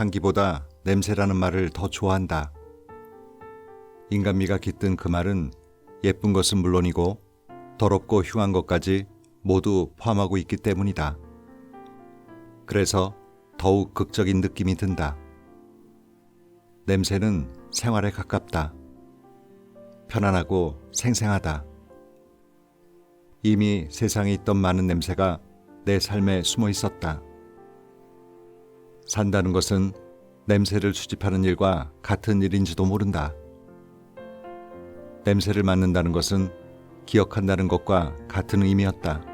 향기보다 냄새라는 말을 더 좋아한다. 인간미가 깃든 그 말은 예쁜 것은 물론이고 더럽고 흉한 것까지 모두 포함하고 있기 때문이다. 그래서 더욱 극적인 느낌이 든다. 냄새는 생활에 가깝다. 편안하고 생생하다. 이미 세상에 있던 많은 냄새가 내 삶에 숨어 있었다. 산다는 것은 냄새를 수집하는 일과 같은 일인지도 모른다. 냄새를 맡는다는 것은 기억한다는 것과 같은 의미였다.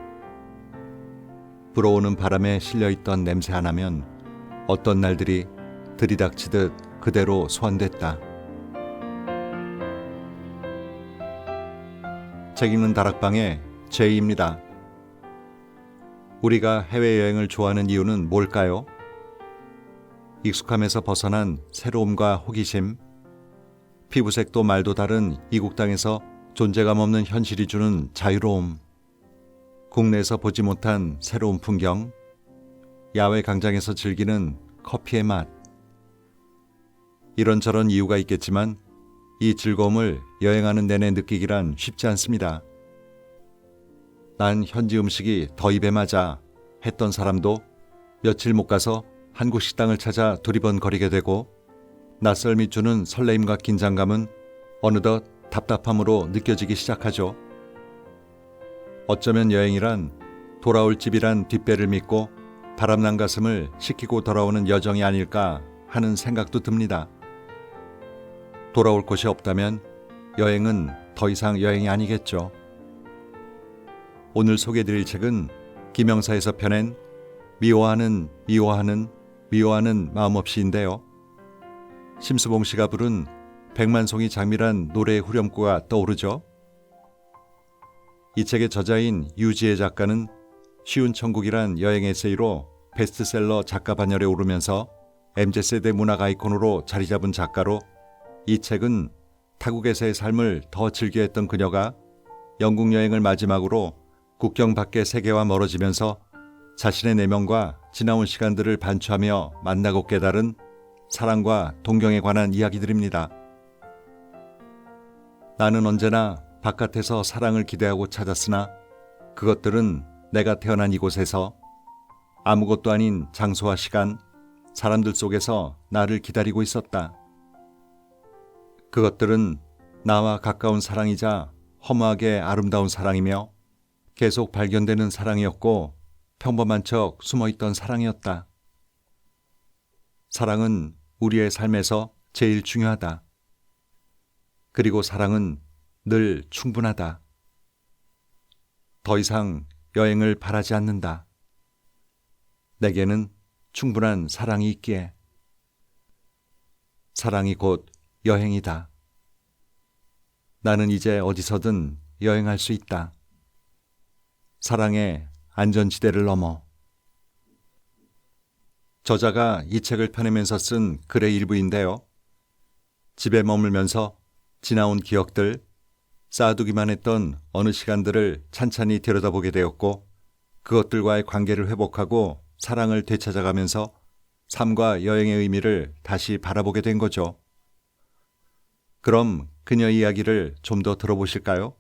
불어오는 바람에 실려 있던 냄새 하나면 어떤 날들이 들이닥치듯 그대로 소환됐다. 책 읽는 다락방의 제이입니다. 우리가 해외여행을 좋아하는 이유는 뭘까요? 익숙함에서 벗어난 새로움과 호기심, 피부색도 말도 다른 이국 땅에서 존재감 없는 현실이 주는 자유로움, 국내에서 보지 못한 새로운 풍경, 야외 광장에서 즐기는 커피의 맛. 이런저런 이유가 있겠지만 이 즐거움을 여행하는 내내 느끼기란 쉽지 않습니다. 난 현지 음식이 더 입에 맞아 했던 사람도 며칠 못 가서 한국 식당을 찾아 두리번거리게 되고 낯설미 주는 설레임과 긴장감은 어느덧 답답함으로 느껴지기 시작하죠. 어쩌면 여행이란 돌아올 집이란 뒷배를 믿고 바람난 가슴을 식히고 돌아오는 여정이 아닐까 하는 생각도 듭니다. 돌아올 곳이 없다면 여행은 더 이상 여행이 아니겠죠. 오늘 소개드릴 책은 김영사에서 펴낸 미워하는 미워하는 미워하는 마음 없이인데요. 심수봉 씨가 부른 백만송이 장미란 노래의 후렴구가 떠오르죠. 이 책의 저자인 유지혜 작가는 쉬운 천국이란 여행 에세이로 베스트셀러 작가 반열에 오르면서 MZ세대 문학 아이콘으로 자리 잡은 작가로 이 책은 타국에서의 삶을 더 즐겨 했던 그녀가 영국 여행을 마지막으로 국경 밖의 세계와 멀어지면서 자신의 내면과 지나온 시간들을 반추하며 만나고 깨달은 사랑과 동경에 관한 이야기들입니다. 나는 언제나 바깥에서 사랑을 기대하고 찾았으나 그것들은 내가 태어난 이곳에서 아무것도 아닌 장소와 시간, 사람들 속에서 나를 기다리고 있었다. 그것들은 나와 가까운 사랑이자 허무하게 아름다운 사랑이며 계속 발견되는 사랑이었고 평범한 척 숨어 있던 사랑이었다. 사랑은 우리의 삶에서 제일 중요하다. 그리고 사랑은 늘 충분하다. 더 이상 여행을 바라지 않는다. 내게는 충분한 사랑이 있기에. 사랑이 곧 여행이다. 나는 이제 어디서든 여행할 수 있다. 사랑의 안전지대를 넘어. 저자가 이 책을 펴내면서 쓴 글의 일부인데요. 집에 머물면서 지나온 기억들, 쌓아두기만 했던 어느 시간들을 찬찬히 들여다보게 되었고, 그것들과의 관계를 회복하고 사랑을 되찾아가면서 삶과 여행의 의미를 다시 바라보게 된 거죠. 그럼 그녀 이야기를 좀 더 들어보실까요?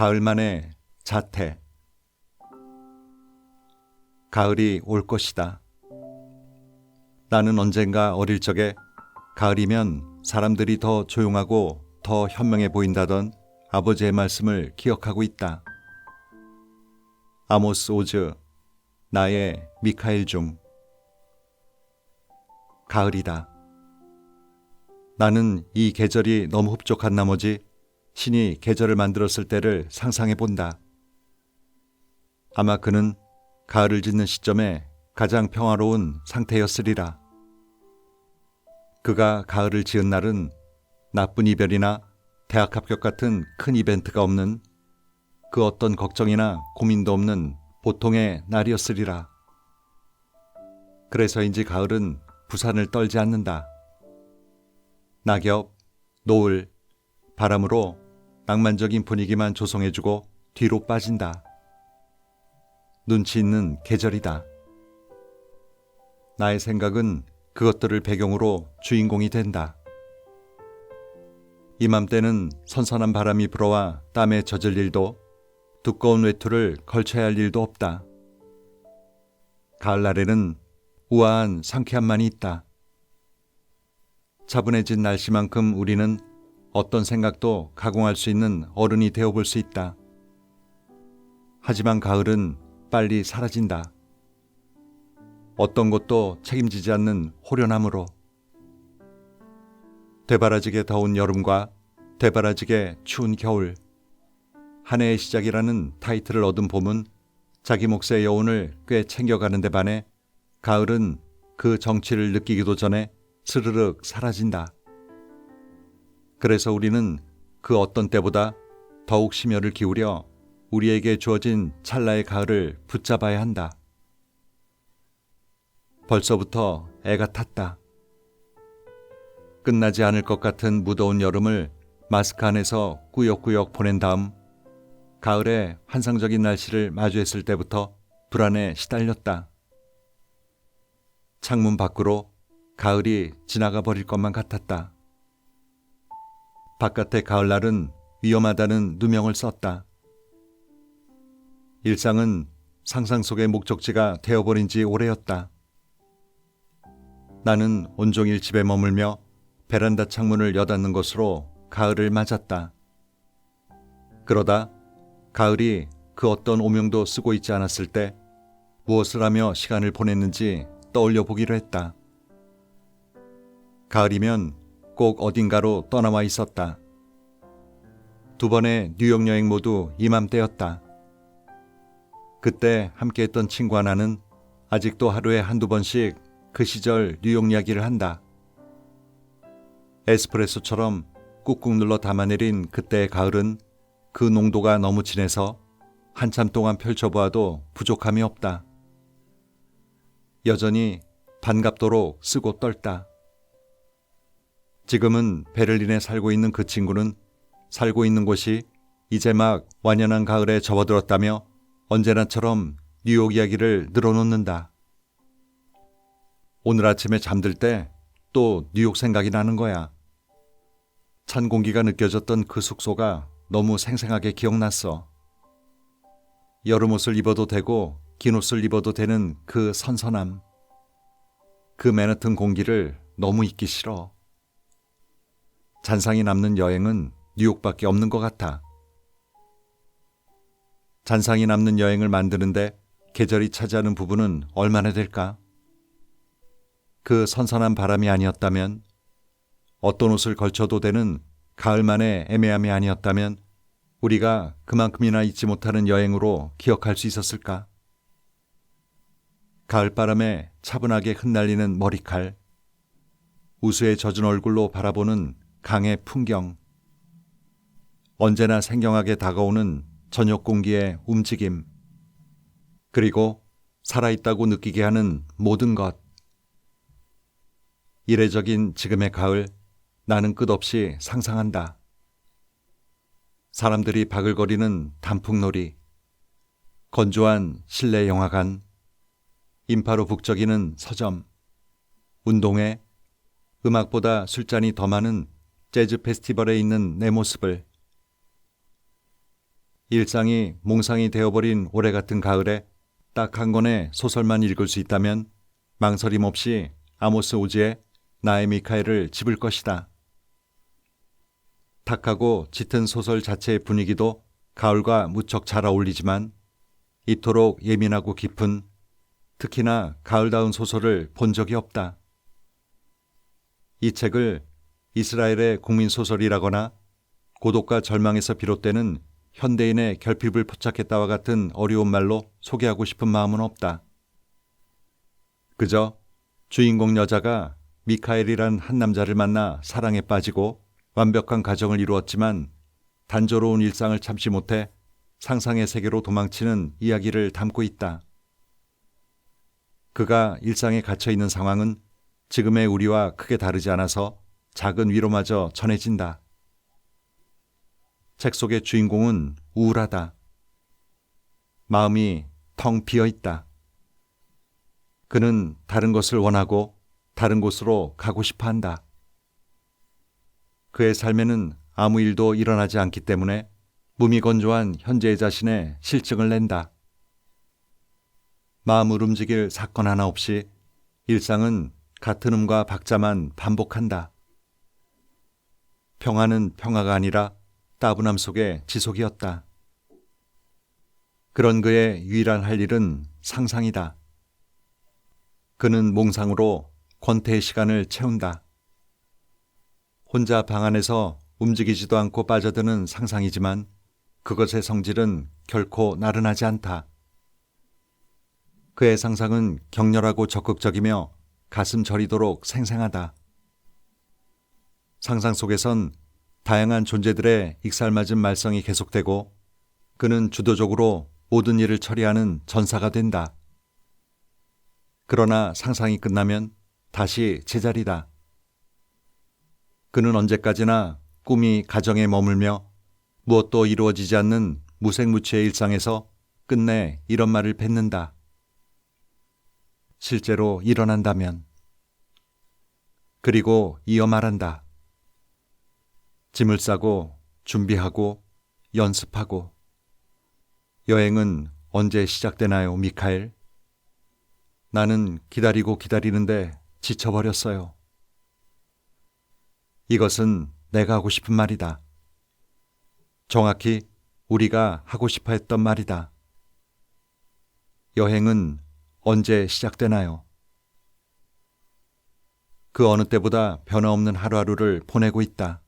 가을 만에 자태. 가을이 올 것이다. 나는 언젠가 어릴 적에 가을이면 사람들이 더 조용하고 더 현명해 보인다던 아버지의 말씀을 기억하고 있다. 아모스 오즈, 나의 미카엘 중. 가을이다. 나는 이 계절이 너무 흡족한 나머지 신이 계절을 만들었을 때를 상상해 본다. 아마 그는 가을을 짓는 시점에 가장 평화로운 상태였으리라. 그가 가을을 지은 날은 나쁜 이별이나 대학 합격 같은 큰 이벤트가 없는 그 어떤 걱정이나 고민도 없는 보통의 날이었으리라. 그래서인지 가을은 부산을 떨지 않는다. 낙엽, 노을, 바람으로 낭만적인 분위기만 조성해주고 뒤로 빠진다. 눈치 있는 계절이다. 나의 생각은 그것들을 배경으로 주인공이 된다. 이맘때는 선선한 바람이 불어와 땀에 젖을 일도 두꺼운 외투를 걸쳐야 할 일도 없다. 가을날에는 우아한 상쾌함만이 있다. 차분해진 날씨만큼 우리는 어떤 생각도 가공할 수 있는 어른이 되어 볼 수 있다. 하지만 가을은 빨리 사라진다. 어떤 것도 책임지지 않는 호련함으로. 되바라지게 더운 여름과 되바라지게 추운 겨울. 한 해의 시작이라는 타이틀을 얻은 봄은 자기 몫의 여운을 꽤 챙겨가는 데 반해 가을은 그 정치를 느끼기도 전에 스르륵 사라진다. 그래서 우리는 그 어떤 때보다 더욱 심혈을 기울여 우리에게 주어진 찰나의 가을을 붙잡아야 한다. 벌써부터 애가 탔다. 끝나지 않을 것 같은 무더운 여름을 마스크 안에서 꾸역꾸역 보낸 다음 가을의 환상적인 날씨를 마주했을 때부터 불안에 시달렸다. 창문 밖으로 가을이 지나가 버릴 것만 같았다. 바깥의 가을날은 위험하다는 누명을 썼다. 일상은 상상 속의 목적지가 되어버린 지 오래였다. 나는 온종일 집에 머물며 베란다 창문을 여닫는 것으로 가을을 맞았다. 그러다 가을이 그 어떤 오명도 쓰고 있지 않았을 때 무엇을 하며 시간을 보냈는지 떠올려 보기로 했다. 가을이면 꼭 어딘가로 떠나와 있었다. 두 번의 뉴욕 여행 모두 이맘때였다. 그때 함께했던 친구와 나는 아직도 하루에 한두 번씩 그 시절 뉴욕 이야기를 한다. 에스프레소처럼 꾹꾹 눌러 담아내린 그때의 가을은 그 농도가 너무 진해서 한참 동안 펼쳐보아도 부족함이 없다. 여전히 반갑도록 쓰고 떨다. 지금은 베를린에 살고 있는 그 친구는 살고 있는 곳이 이제 막 완연한 가을에 접어들었다며 언제나처럼 뉴욕 이야기를 늘어놓는다. 오늘 아침에 잠들 때 또 뉴욕 생각이 나는 거야. 찬 공기가 느껴졌던 그 숙소가 너무 생생하게 기억났어. 여름 옷을 입어도 되고 긴 옷을 입어도 되는 그 선선함. 그 맨하튼 공기를 너무 잊기 싫어. 잔상이 남는 여행은 뉴욕밖에 없는 것 같아. 잔상이 남는 여행을 만드는데 계절이 차지하는 부분은 얼마나 될까? 그 선선한 바람이 아니었다면, 어떤 옷을 걸쳐도 되는 가을만의 애매함이 아니었다면, 우리가 그만큼이나 잊지 못하는 여행으로 기억할 수 있었을까? 가을바람에 차분하게 흩날리는 머리칼, 우수에 젖은 얼굴로 바라보는 강의 풍경, 언제나 생경하게 다가오는 저녁 공기의 움직임, 그리고 살아있다고 느끼게 하는 모든 것. 이례적인 지금의 가을, 나는 끝없이 상상한다. 사람들이 바글거리는 단풍놀이, 건조한 실내 영화관, 인파로 북적이는 서점, 운동회, 음악보다 술잔이 더 많은 재즈 페스티벌에 있는 내 모습을 일상이 몽상이 되어버린 올해 같은 가을에 딱 한 권의 소설만 읽을 수 있다면 망설임 없이 아모스 오지의 나의 미카엘을 집을 것이다. 탁하고 짙은 소설 자체의 분위기도 가을과 무척 잘 어울리지만 이토록 예민하고 깊은 특히나 가을다운 소설을 본 적이 없다. 이 책을 이스라엘의 국민 소설이라거나 고독과 절망에서 비롯되는 현대인의 결핍을 포착했다와 같은 어려운 말로 소개하고 싶은 마음은 없다. 그저 주인공 여자가 미카엘이란 한 남자를 만나 사랑에 빠지고 완벽한 가정을 이루었지만 단조로운 일상을 참지 못해 상상의 세계로 도망치는 이야기를 담고 있다. 그가 일상에 갇혀 있는 상황은 지금의 우리와 크게 다르지 않아서 작은 위로마저 전해진다. 책 속의 주인공은 우울하다. 마음이 텅 비어 있다. 그는 다른 것을 원하고 다른 곳으로 가고 싶어 한다. 그의 삶에는 아무 일도 일어나지 않기 때문에 무미건조한 현재의 자신의 실증을 낸다. 마음을 움직일 사건 하나 없이 일상은 같은 음과 박자만 반복한다. 평화는 평화가 아니라 따분함 속의 지속이었다. 그런 그의 유일한 할 일은 상상이다. 그는 몽상으로 권태의 시간을 채운다. 혼자 방 안에서 움직이지도 않고 빠져드는 상상이지만 그것의 성질은 결코 나른하지 않다. 그의 상상은 격렬하고 적극적이며 가슴 저리도록 생생하다. 상상 속에선 다양한 존재들의 익살맞은 말썽이 계속되고 그는 주도적으로 모든 일을 처리하는 전사가 된다. 그러나 상상이 끝나면 다시 제자리다. 그는 언제까지나 꿈이 가정에 머물며 무엇도 이루어지지 않는 무색무취의 일상에서 끝내 이런 말을 뱉는다. 실제로 일어난다면. 그리고 이어 말한다. 짐을 싸고 준비하고 연습하고 여행은 언제 시작되나요, 미카엘? 나는 기다리고 기다리는데 지쳐버렸어요. 이것은 내가 하고 싶은 말이다. 정확히 우리가 하고 싶어 했던 말이다. 여행은 언제 시작되나요? 그 어느 때보다 변화없는 하루하루를 보내고 있다.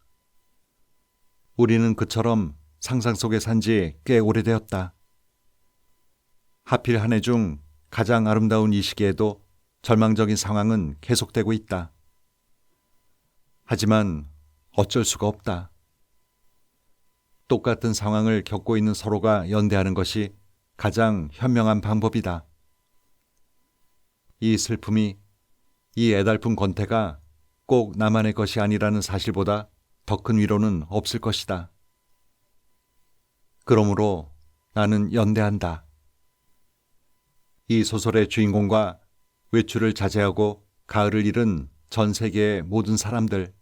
우리는 그처럼 상상 속에 산 지 꽤 오래되었다. 하필 한 해 중 가장 아름다운 이 시기에도 절망적인 상황은 계속되고 있다. 하지만 어쩔 수가 없다. 똑같은 상황을 겪고 있는 서로가 연대하는 것이 가장 현명한 방법이다. 이 슬픔이 이 애달픈 권태가 꼭 나만의 것이 아니라는 사실보다 더 큰 위로는 없을 것이다. 그러므로 나는 연대한다. 이 소설의 주인공과 외출을 자제하고 가을을 잃은 전 세계의 모든 사람들,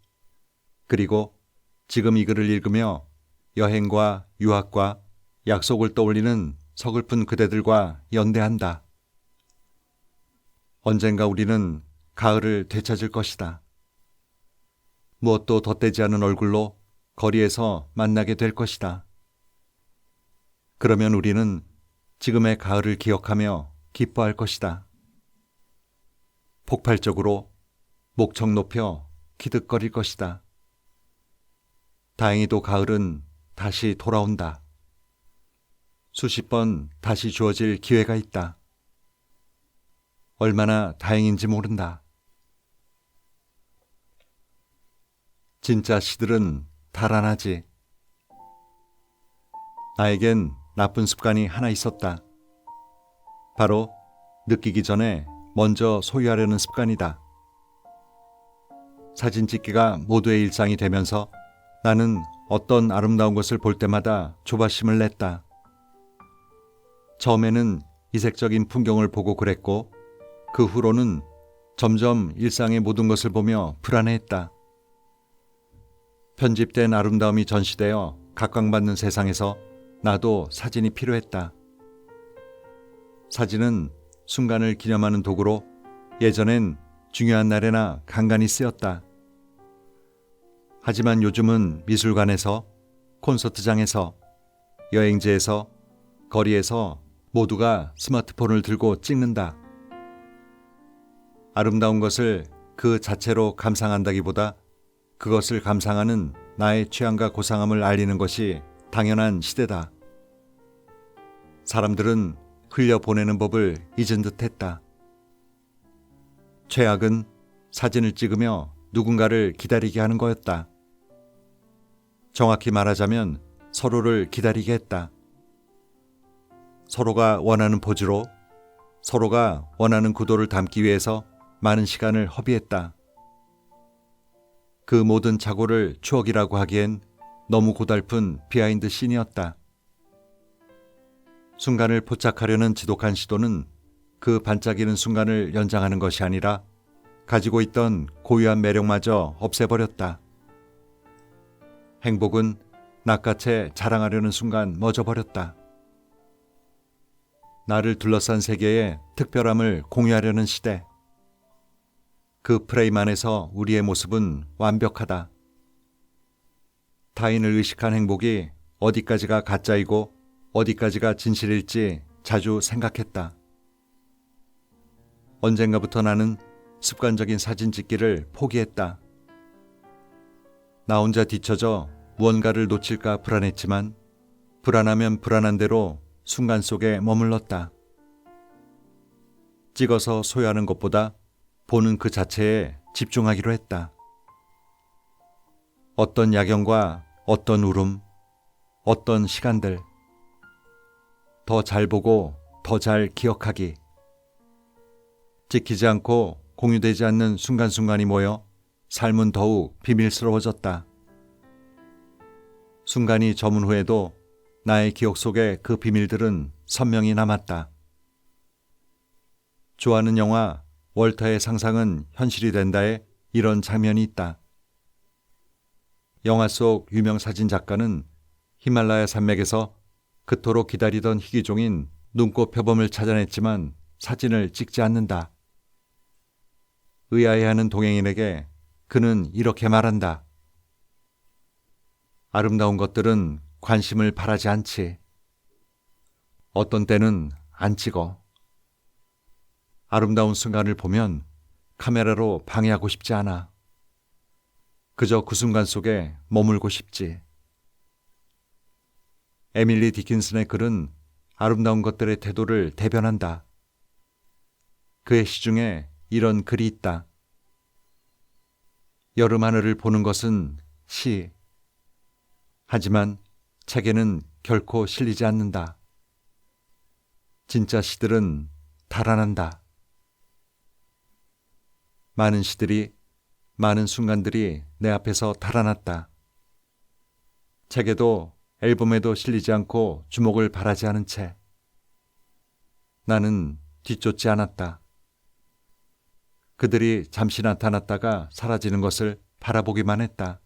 그리고 지금 이 글을 읽으며 여행과 유학과 약속을 떠올리는 서글픈 그대들과 연대한다. 언젠가 우리는 가을을 되찾을 것이다. 무엇도 덧대지 않은 얼굴로 거리에서 만나게 될 것이다. 그러면 우리는 지금의 가을을 기억하며 기뻐할 것이다. 폭발적으로 목청 높여 기득거릴 것이다. 다행히도 가을은 다시 돌아온다. 수십 번 다시 주어질 기회가 있다. 얼마나 다행인지 모른다. 진짜 시들은 달아나지. 나에겐 나쁜 습관이 하나 있었다. 바로 느끼기 전에 먼저 소유하려는 습관이다. 사진 찍기가 모두의 일상이 되면서 나는 어떤 아름다운 것을 볼 때마다 조바심을 냈다. 처음에는 이색적인 풍경을 보고 그랬고 그 후로는 점점 일상의 모든 것을 보며 불안해했다. 편집된 아름다움이 전시되어 각광받는 세상에서 나도 사진이 필요했다. 사진은 순간을 기념하는 도구로 예전엔 중요한 날에나 간간히 쓰였다. 하지만 요즘은 미술관에서, 콘서트장에서, 여행지에서, 거리에서 모두가 스마트폰을 들고 찍는다. 아름다운 것을 그 자체로 감상한다기보다 그것을 감상하는 나의 취향과 고상함을 알리는 것이 당연한 시대다. 사람들은 흘려보내는 법을 잊은 듯 했다. 최악은 사진을 찍으며 누군가를 기다리게 하는 거였다. 정확히 말하자면 서로를 기다리게 했다. 서로가 원하는 포즈로 서로가 원하는 구도를 담기 위해서 많은 시간을 허비했다. 그 모든 착오를 추억이라고 하기엔 너무 고달픈 비하인드 씬이었다. 순간을 포착하려는 지독한 시도는 그 반짝이는 순간을 연장하는 것이 아니라 가지고 있던 고유한 매력마저 없애버렸다. 행복은 낚아채 자랑하려는 순간 멎어버렸다. 나를 둘러싼 세계의 특별함을 공유하려는 시대. 그 프레임 안에서 우리의 모습은 완벽하다. 타인을 의식한 행복이 어디까지가 가짜이고 어디까지가 진실일지 자주 생각했다. 언젠가부터 나는 습관적인 사진 찍기를 포기했다. 나 혼자 뒤처져 무언가를 놓칠까 불안했지만 불안하면 불안한 대로 순간 속에 머물렀다. 찍어서 소유하는 것보다 보는 그 자체에 집중하기로 했다. 어떤 야경과 어떤 울음, 어떤 시간들, 더 잘 보고 더 잘 기억하기. 찍히지 않고 공유되지 않는 순간순간이 모여 삶은 더욱 비밀스러워졌다. 순간이 저문 후에도 나의 기억 속에 그 비밀들은 선명히 남았다. 좋아하는 영화 월터의 상상은 현실이 된다에 이런 장면이 있다. 영화 속 유명 사진 작가는 히말라야 산맥에서 그토록 기다리던 희귀종인 눈꽃 표범을 찾아냈지만 사진을 찍지 않는다. 의아해하는 동행인에게 그는 이렇게 말한다. 아름다운 것들은 관심을 바라지 않지. 어떤 때는 안 찍어. 아름다운 순간을 보면 카메라로 방해하고 싶지 않아. 그저 그 순간 속에 머물고 싶지. 에밀리 디킨슨의 글은 아름다운 것들의 태도를 대변한다. 그의 시 중에 이런 글이 있다. 여름 하늘을 보는 것은 시. 하지만 책에는 결코 실리지 않는다. 진짜 시들은 달아난다. 많은 시들이, 많은 순간들이 내 앞에서 달아났다. 책에도 앨범에도 실리지 않고 주목을 바라지 않은 채 나는 뒤쫓지 않았다. 그들이 잠시 나타났다가 사라지는 것을 바라보기만 했다.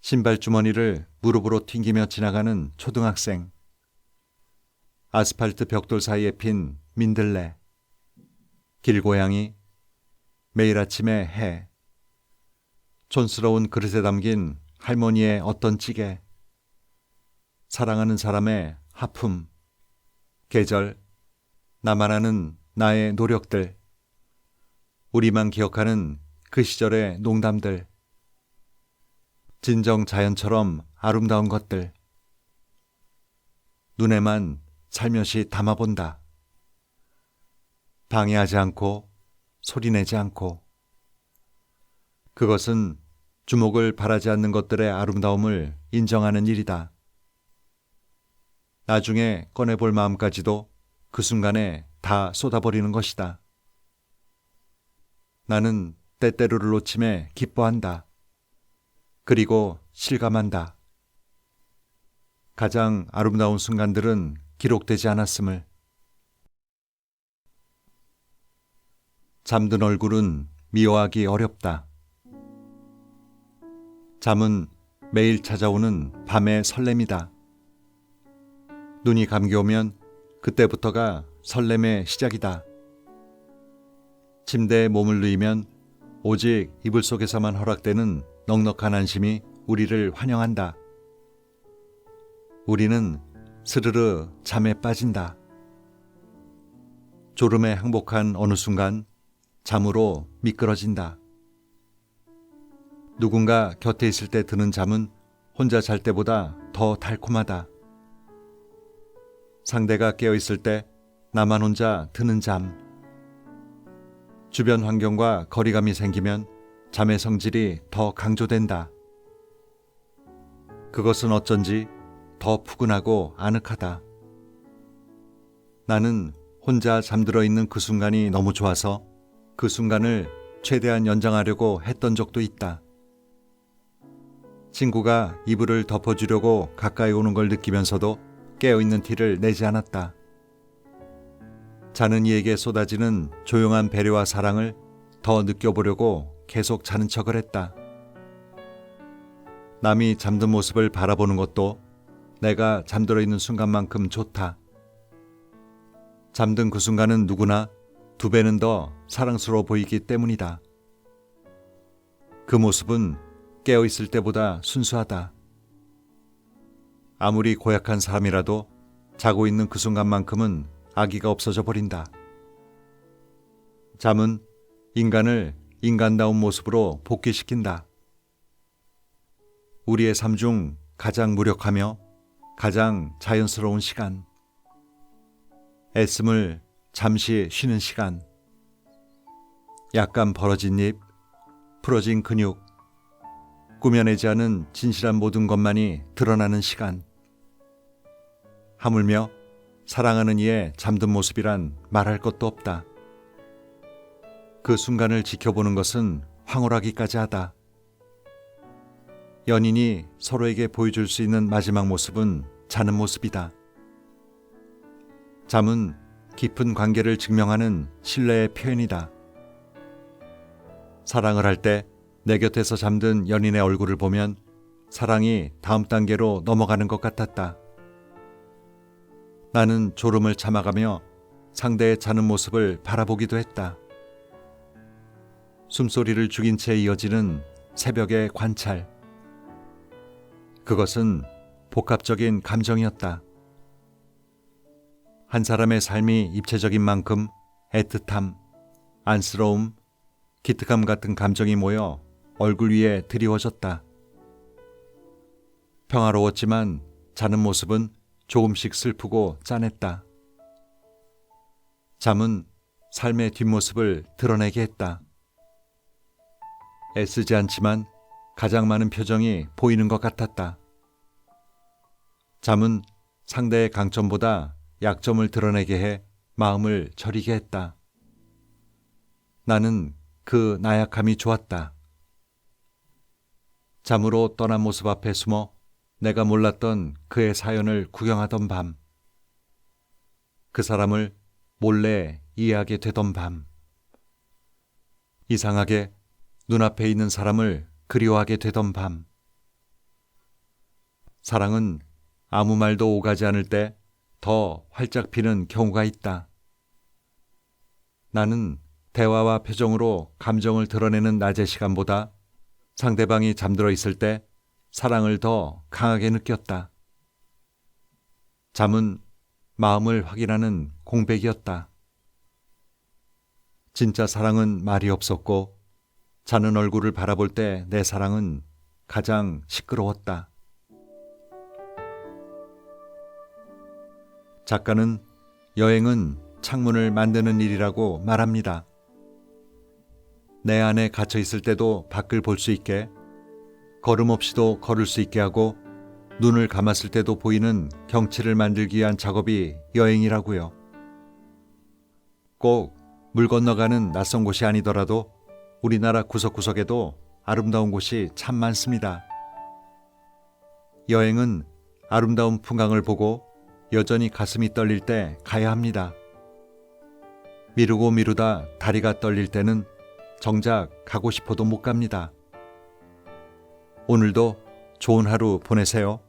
신발 주머니를 무릎으로 튕기며 지나가는 초등학생. 아스팔트 벽돌 사이에 핀 민들레. 길고양이. 매일 아침에 해. 촌스러운 그릇에 담긴 할머니의 어떤 찌개. 사랑하는 사람의 하품. 계절. 나만 아는 나의 노력들. 우리만 기억하는 그 시절의 농담들. 진정 자연처럼 아름다운 것들. 눈에만 살며시 담아본다. 방해하지 않고 소리내지 않고. 그것은 주목을 바라지 않는 것들의 아름다움을 인정하는 일이다. 나중에 꺼내볼 마음까지도 그 순간에 다 쏟아버리는 것이다. 나는 때때로를 놓침에 기뻐한다. 그리고 실감한다. 가장 아름다운 순간들은 기록되지 않았음을. 잠든 얼굴은 미워하기 어렵다. 잠은 매일 찾아오는 밤의 설렘이다. 눈이 감겨오면 그때부터가 설렘의 시작이다. 침대에 몸을 누이면 오직 이불 속에서만 허락되는 넉넉한 안심이 우리를 환영한다. 우리는 스르르 잠에 빠진다. 졸음에 항복한 어느 순간 잠으로 미끄러진다. 누군가 곁에 있을 때 드는 잠은 혼자 잘 때보다 더 달콤하다. 상대가 깨어 있을 때 나만 혼자 드는 잠. 주변 환경과 거리감이 생기면 잠의 성질이 더 강조된다. 그것은 어쩐지 더 푸근하고 아늑하다. 나는 혼자 잠들어 있는 그 순간이 너무 좋아서 그 순간을 최대한 연장하려고 했던 적도 있다. 친구가 이불을 덮어주려고 가까이 오는 걸 느끼면서도 깨어있는 티를 내지 않았다. 자는 이에게 쏟아지는 조용한 배려와 사랑을 더 느껴보려고 계속 자는 척을 했다. 남이 잠든 모습을 바라보는 것도 내가 잠들어 있는 순간만큼 좋다. 잠든 그 순간은 누구나 두 배는 더 사랑스러워 보이기 때문이다. 그 모습은 깨어 있을 때보다 순수하다. 아무리 고약한 사람이라도 자고 있는 그 순간만큼은 아기가 없어져 버린다. 잠은 인간을 인간다운 모습으로 복귀시킨다. 우리의 삶 중 가장 무력하며 가장 자연스러운 시간. 애씀을 잠시 쉬는 시간. 약간 벌어진 입, 풀어진 근육, 꾸며내지 않은 진실한 모든 것만이 드러나는 시간. 하물며 사랑하는 이의 잠든 모습이란 말할 것도 없다. 그 순간을 지켜보는 것은 황홀하기까지 하다. 연인이 서로에게 보여줄 수 있는 마지막 모습은 자는 모습이다. 잠은 깊은 관계를 증명하는 신뢰의 표현이다. 사랑을 할 때 내 곁에서 잠든 연인의 얼굴을 보면 사랑이 다음 단계로 넘어가는 것 같았다. 나는 졸음을 참아가며 상대의 자는 모습을 바라보기도 했다. 숨소리를 죽인 채 이어지는 새벽의 관찰. 그것은 복합적인 감정이었다. 한 사람의 삶이 입체적인 만큼 애틋함, 안쓰러움, 기특함 같은 감정이 모여 얼굴 위에 드리워졌다. 평화로웠지만 자는 모습은 조금씩 슬프고 짠했다. 잠은 삶의 뒷모습을 드러내게 했다. 애쓰지 않지만 가장 많은 표정이 보이는 것 같았다. 잠은 상대의 강점보다 약점을 드러내게 해 마음을 저리게 했다. 나는 그 나약함이 좋았다. 잠으로 떠난 모습 앞에 숨어 내가 몰랐던 그의 사연을 구경하던 밤. 그 사람을 몰래 이해하게 되던 밤. 이상하게 눈앞에 있는 사람을 그리워하게 되던 밤. 사랑은 아무 말도 오가지 않을 때 더 활짝 피는 경우가 있다. 나는 대화와 표정으로 감정을 드러내는 낮의 시간보다 상대방이 잠들어 있을 때 사랑을 더 강하게 느꼈다. 잠은 마음을 확인하는 공백이었다. 진짜 사랑은 말이 없었고 자는 얼굴을 바라볼 때 내 사랑은 가장 시끄러웠다. 작가는 여행은 창문을 만드는 일이라고 말합니다. 내 안에 갇혀 있을 때도 밖을 볼 수 있게, 걸음 없이도 걸을 수 있게 하고, 눈을 감았을 때도 보이는 경치를 만들기 위한 작업이 여행이라고요. 꼭 물 건너가는 낯선 곳이 아니더라도 우리나라 구석구석에도 아름다운 곳이 참 많습니다. 여행은 아름다운 풍광을 보고 여전히 가슴이 떨릴 때 가야 합니다. 미루고 미루다 다리가 떨릴 때는 정작 가고 싶어도 못 갑니다. 오늘도 좋은 하루 보내세요.